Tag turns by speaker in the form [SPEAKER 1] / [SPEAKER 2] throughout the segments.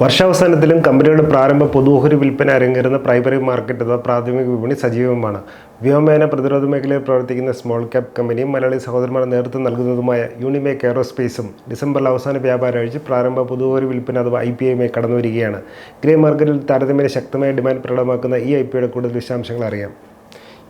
[SPEAKER 1] വർഷാവസാനത്തിലും കമ്പനിയുടെ പ്രാരംഭ പൊതുഓഹരി വിൽപ്പന അരങ്ങേറുന്ന പ്രൈമറി മാർക്കറ്റ് അഥവാ പ്രാഥമിക വിപണി സജീവമാണ്. വ്യോമയാന പ്രതിരോധ മേഖലയിൽ പ്രവർത്തിക്കുന്ന സ്മോൾ ക്യാപ് കമ്പനിയും മലയാളി സഹോദരന്മാർ നേതൃത്വം നൽകുന്നതുമായ യൂണിമേക്ക് എയറോസ്പേസും ഡിസംബറിൽ അവസാന വ്യാപാരാഴ്ച പ്രാരംഭ പൊതുഓഹരി വിൽപ്പന അഥവാ ഐ പി ഐയുമായി കടന്നു വരികയാണ് ഗ്രേ മാർക്കറ്റിൽ താരതമ്യേന ശക്തമായ ഡിമാൻഡ് പ്രകടമാക്കുന്ന ഈ ഐ പിയുടെ കൂടുതൽ വിശദാംശങ്ങൾ അറിയാം.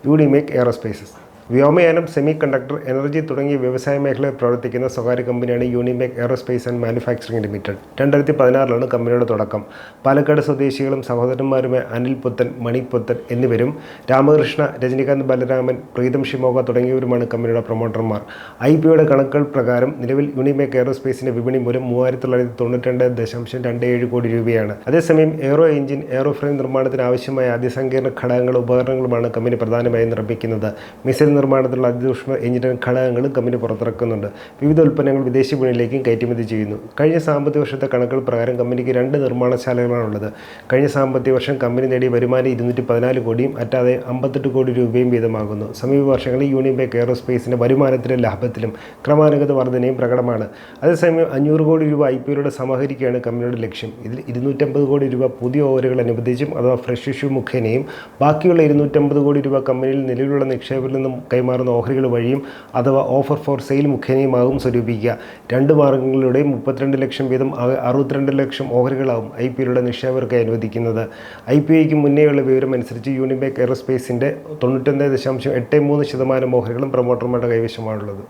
[SPEAKER 1] യൂണിമേക്ക് എയറോസ്പേസസ് വ്യോമയാനം സെമി കണ്ടക്ടർ എനർജി തുടങ്ങിയ വ്യവസായ മേഖലയിൽ പ്രവർത്തിക്കുന്ന സ്വകാര്യ കമ്പനിയാണ് Unimech aerospace and manufacturing limited രണ്ടായിരത്തി പതിനാറിലാണ് കമ്പനിയുടെ തുടക്കം. പാലക്കാട് സ്വദേശികളും സഹോദരന്മാരുമായ അനിൽ പുത്തൻ മണി പുത്തൻ എന്നിവരും രാമകൃഷ്ണ രജനികാന്ത് ബാലരാമൻ പ്രീതം ഷിമോഗ തുടങ്ങിയവരുമാണ് കമ്പനിയുടെ പ്രൊമോട്ടർമാർ. ഐ പിയുടെ കണക്കുകൾ പ്രകാരം നിലവിൽ യൂണിമേക് എയറോസ്പേസിന്റെ വിപണി മൂലം മൂവായിരത്തി തൊള്ളായിരത്തി തൊണ്ണൂറ്റി രണ്ട് ദശാംശം രണ്ട് ഏഴ് കോടി രൂപയാണ്. അതേസമയം എയറോ എഞ്ചിൻ എയറോ ഫ്രെയിം നിർമ്മാണത്തിന് ആവശ്യമായ അതിസങ്കീർണ ഘടകങ്ങളും ഉപകരണങ്ങളുമാണ് കമ്പനി പ്രധാനമായും നിർമ്മിക്കുന്നത്. മിസൈൽ നിർമ്മാണത്തിലുള്ള അതിസൂക്ഷ്മ എഞ്ചിനീയറിംഗ് ഘടകങ്ങളും കമ്പനി പുറത്തിറക്കുന്നുണ്ട്. വിവിധ ഉൽപ്പന്നങ്ങൾ വിദേശ വിപണിയിലേക്കും കയറ്റുമതി ചെയ്യുന്നു. കഴിഞ്ഞ സാമ്പത്തിക വർഷത്തെ കണക്കുകൾ പ്രകാരം കമ്പനിക്ക് രണ്ട് നിർമ്മാണശാലകളാണുള്ളത് കഴിഞ്ഞ സാമ്പത്തിക വർഷം കമ്പനി നേടിയ വരുമാനം ഇരുന്നൂറ്റി പതിനാല് കോടിയും അറ്റാതെ അമ്പത്തെട്ട് കോടി രൂപയും വീതമാകുന്നു. സമീപ വർഷങ്ങളിൽ യൂണിയൻ ബാങ്ക് എയറോസ്പേസിന്റെ വരുമാനത്തിലും ലാഭത്തിലും ക്രമാനുഗത വർധനയും പ്രകടമാണ്. അതേസമയം അഞ്ഞൂറ് കോടി രൂപ ഐ പി ഒയിലൂടെ സമാഹരിക്കുകയാണ് കമ്പനിയുടെ ലക്ഷ്യം. ഇതിൽ ഇരുന്നൂറ്റമ്പത് കോടി രൂപ പുതിയ ഓവറുകൾ അനുവദിച്ചും അഥവാ ഫ്രഷ് ഇഷ്യൂ മുഖേനയും ബാക്കിയുള്ള ഇരുന്നൂറ്റമ്പത് കോടി രൂപ കമ്പനിയിൽ നിലവിലുള്ള നിക്ഷേപരിൽ നിന്നും കൈമാറുന്ന ഓഹരികൾ വഴിയും അഥവാ ഓഫർ ഫോർ സെയിൽ മുഖേനയുമാകും സ്വരൂപിക്കുക. രണ്ട് മാർഗങ്ങളിലൂടെ മുപ്പത്തിരണ്ട് ലക്ഷം വീതം അറുപത്തിരണ്ട് ലക്ഷം ഓഹരികളാവും ഐ പി ഒയുടെ നിക്ഷേപകർക്ക് അനുവദിക്കുന്നത്. ഐ പി ഐക്ക് മുന്നേയുള്ള വിവരം അനുസരിച്ച് യൂണിബേക്ക് എയറോസ്പേസിന്റെ തൊണ്ണൂറ്റൊന്ന് ദശാംശം എട്ട് മൂന്ന് ശതമാനം ഓഹരികളും പ്രൊമോട്ടർമാരുടെ കൈവശമാണുള്ളത്.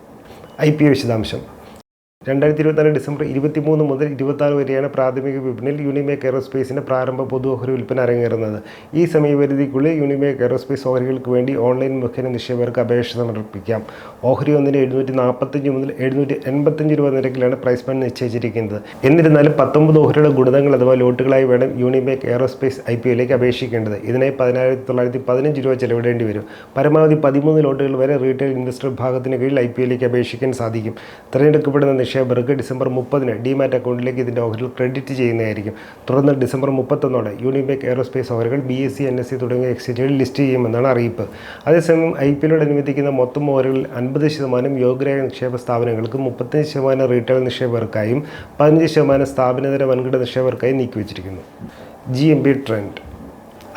[SPEAKER 1] ഐ പി ഒ വിശദാംശം. രണ്ടായിരത്തി ഇരുപത്തിനാല് ഡിസംബർ ഇരുപത്തി മൂന്ന് മുതൽ ഇരുപത്താറ് വരെയാണ് പ്രാഥമിക വിപണിയിൽ യൂണിമേക്ക് എയറോസ്പേസിന്റെ പ്രാരംഭ പൊതു ഓഹരി വിൽപ്പന അരങ്ങേറുന്നത്. ഈ സമയപരിധിക്കുള്ളിൽ യൂണിമേക്ക് എയറോസ്പേസ് ഓഹരികൾക്ക് വേണ്ടി ഓൺലൈൻ മുഖേന നിക്ഷേപകർക്ക് അപേക്ഷ സമർപ്പിക്കാം. ഓഹരി ഒന്നിന് എഴുന്നൂറ്റി നാൽപ്പത്തഞ്ച് മുതൽ എഴുന്നൂറ്റി എൺപത്തഞ്ച് രൂപ നിരക്കിലാണ് പ്രൈസ് പണി നിശ്ചയിച്ചിരിക്കുന്നത്. എന്നിരുന്നാലും പത്തൊമ്പത് ഓഹരിയുടെ ഗുണിതങ്ങൾ അഥവാ ലോട്ടുകളായി വേണം യൂണിമേക്ക് എയറോസ്പേസ് ഐ പി ഒയിലേക്ക് അപേക്ഷിക്കേണ്ടത്. ഇതിനായി പതിനായിരത്തി തൊള്ളായിരത്തി പതിനഞ്ച് രൂപ ചെലവിടേണ്ടി വരും. പരമാവധി പതിമൂന്ന് ലോട്ടുകൾ വരെ റീറ്റെയിൽ ഇൻവെസ്റ്റർ വിഭാഗത്തിന് കീഴിൽ ഐ പി ഒയിലേക്ക് അപേക്ഷിക്കാൻ സാധിക്കും. തിരഞ്ഞെടുക്കപ്പെടുന്ന നിക്ഷേപകർക്ക് ഡിസംബർ മുപ്പതിന് ഡിമാറ്റ് അക്കൗണ്ടിലേക്ക് ഇതിന്റെ ഓഹരികൾ ക്രെഡിറ്റ് ചെയ്യുന്നതായിരിക്കും. തുടർന്ന് ഡിസംബർ മുപ്പത്തൊന്നോടെ യൂണിബേക്ക് എയറോസ്പേസ് ഓഹരികൾ B S E N S E തുടങ്ങിയ എക്സ്ചേഞ്ചുകളിൽ ലിസ്റ്റ് ചെയ്യുമെന്നാണ് അറിയിപ്പ്. അതേസമയം ഐ പി എല്ലോട് അനുവദിക്കുന്ന മൊത്തം ഓഹരികളിൽ അൻപത് ശതമാനം യോഗ്യരായ നിക്ഷേപ സ്ഥാപനങ്ങൾക്കും മുപ്പത്തഞ്ച് ശതമാനം റീറ്റെയിൽ നിക്ഷേപകർക്കായും പതിനഞ്ച് ശതമാനം സ്ഥാപനതര വൻകിട നിക്ഷേപകർക്കായി നീക്കിവച്ചിരിക്കുന്നു. G M B trend.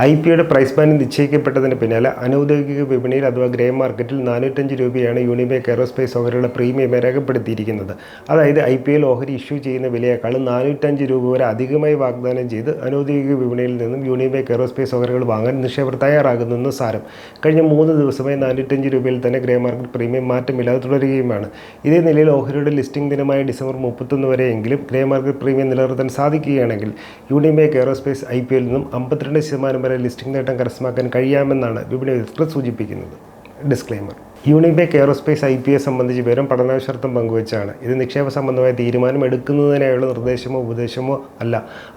[SPEAKER 1] I പിയുടെ പ്രൈസ് ബാൻഡ് നിശ്ചയിക്കപ്പെട്ടതിന് പിന്നാലെ അനൗദ്യോഗിക വിപണിയിൽ അഥവാ ഗ്രേ മാർക്കറ്റിൽ നാനൂറ്റഞ്ച് രൂപയാണ് യൂണിബേക്ക് എയറോസ്പേസ് ഓഹരിയുടെ പ്രീമിയം രേഖപ്പെടുത്തിയിരിക്കുന്നത്. അതായത് ഐ പി എൽ ഓഹരി ഇഷ്യൂ ചെയ്യുന്ന വിലയേക്കാളും നാനൂറ്റഞ്ച് രൂപ വരെ അധികമായി വാഗ്ദാനം ചെയ്ത് അനൗദ്യോഗിക വിപണിയിൽ നിന്നും യൂണിബേക്ക് എയറോസ്പേസ് ഓഹരികൾ വാങ്ങാൻ നിക്ഷേപർ തയ്യാറാകുന്നെന്ന് സാരം. കഴിഞ്ഞ മൂന്ന് ദിവസമായി നാനൂറ്റഞ്ച് രൂപയിൽ തന്നെ ഗ്രേ മാർക്കറ്റ് പ്രീമിയം മാറ്റമില്ലാതെ തുടരുകയുമാണ്. ഇതേ നിലയിൽ ഓഹരിയുടെ ലിസ്റ്റിംഗ് ദിനമായ ഡിസംബർ മുപ്പത്തൊന്ന് വരെയെങ്കിലും ഗ്രേ മാർക്കറ്റ് പ്രീമിയം നിലനിർത്താൻ സാധിക്കുകയാണെങ്കിൽ യൂണിബേക്ക് എയറോസ്പേസ് ഐ പി എൽ നിന്നും അമ്പത്തിരണ്ട് ശതമാനം വരെ ലിസ്റ്റിംഗ് നേട്ടം കരസ്ഥമാക്കാൻ കഴിയാമെന്നാണ് വിപണി വിദഗ്ധർ സൂചിപ്പിക്കുന്നത്. ഡിസ്ക്ലെയിമർ യൂണിബേക്ക് എയറോസ്പേസ് ഐ പി എസ് സംബന്ധിച്ച് വിവരം പഠനാവശ്യർത്ഥം പങ്കുവച്ചാണ്. ഇത് നിക്ഷേപ സംബന്ധമായ തീരുമാനം എടുക്കുന്നതിനായുള്ള നിർദ്ദേശമോ ഉപദേശമോ അല്ല.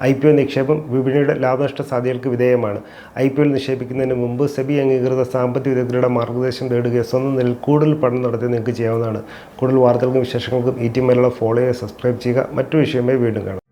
[SPEAKER 1] ഐ പി ഒ നിക്ഷേപം വിപണിയുടെ ലാഭനഷ്ട സാധ്യതകൾക്ക് വിധേയമാണ്. ഐ പി ഒയിൽ നിക്ഷേപിക്കുന്നതിന് മുമ്പ് സെബി അംഗീകൃത സാമ്പത്തിക വിദഗ്ധരുടെ മാർഗനിർദ്ദേശം തേടുകയോ സ്വന്തം നിലയിൽ കൂടുതൽ പഠനം നടത്തി നിങ്ങൾക്ക് ചെയ്യാവുന്നതാണ്. കൂടുതൽ വാർത്തകൾക്കും വിശേഷങ്ങൾക്കും ഈ ടി മലയാളം ഫോളോ ചെയ്യുക സബ്സ്ക്രൈബ് ചെയ്യുക. മറ്റു വിഷയമായി വീണ്ടും കാണാം.